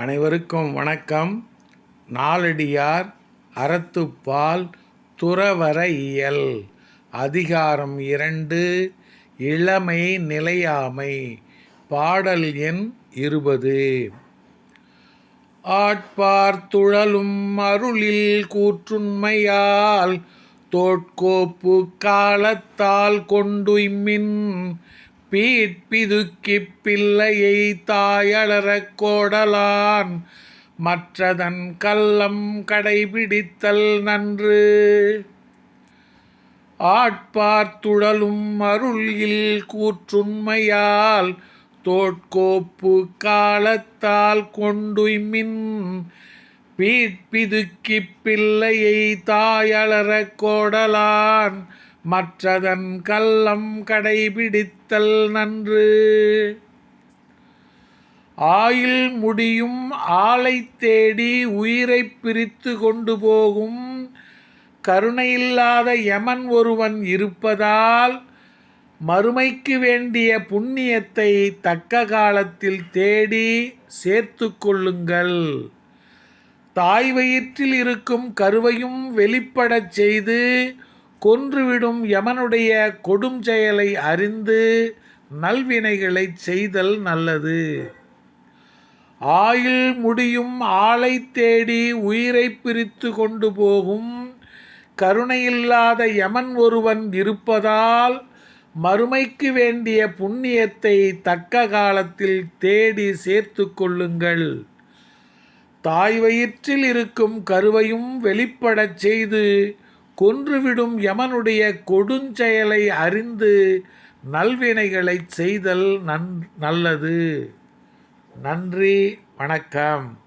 அனைவருக்கும் வணக்கம். நாலடியார் அறத்துப்பால் துறவர இயல் அதிகாரம் இரண்டு இளமை நிலையாமை. பாடல் எண் இருபது. ஆட்பார்த்துழலும் அருளில் கூற்றுண்மையால் தோட்கோப்பு காலத்தால் கொண்டுய்மின் பீட்பிதுக்கிப் பிள்ளையை தாயளரக் கோடலான் மற்றதன் கள்ளம் கடைபிடித்தல் நன்று. ஆட்பார்த்துழலும் அருளில் கூற்றுண்மையால் தோட்கோப்பு காலத்தால் கொண்டுய்மின் பீட்பிதுக்கிப் பிள்ளையை தாயளரக் கோடலான் மற்றதன் கள்ளம் கடைபிடித்தல் நன்று. ஆயில் முடியும் ஆளை தேடி உயிரைப் பிரித்து கொண்டு போகும் கருணையில்லாத யமன் ஒருவன் இருப்பதால் மறுமைக்கு வேண்டிய புண்ணியத்தை தக்க காலத்தில் தேடி சேர்த்து கொள்ளுங்கள். தாய் வயிற்றில் இருக்கும் கருவையும் வெளிப்படச் செய்து கொன்றுவிடும் யமனுடைய கொடும் செயலை அறிந்து நல்வினைகளை செய்தல் நல்லது. ஆயுள் முடியும் ஆளை தேடி உயிரை பிரித்து கொண்டு போகும் கருணையில்லாத யமன் ஒருவன் இருப்பதால் மறுமைக்கு வேண்டிய புண்ணியத்தை தக்க காலத்தில் தேடி சேர்த்து கொள்ளுங்கள். தாய் வயிற்றில் இருக்கும் கருவையும் வெளிப்படச் செய்து கொன்றுவிடும் யமனுடைய கொடுஞ்செயலை அறிந்து நல்வினைகளை செய்தல் நன் நல்லது. நன்றி வணக்கம்.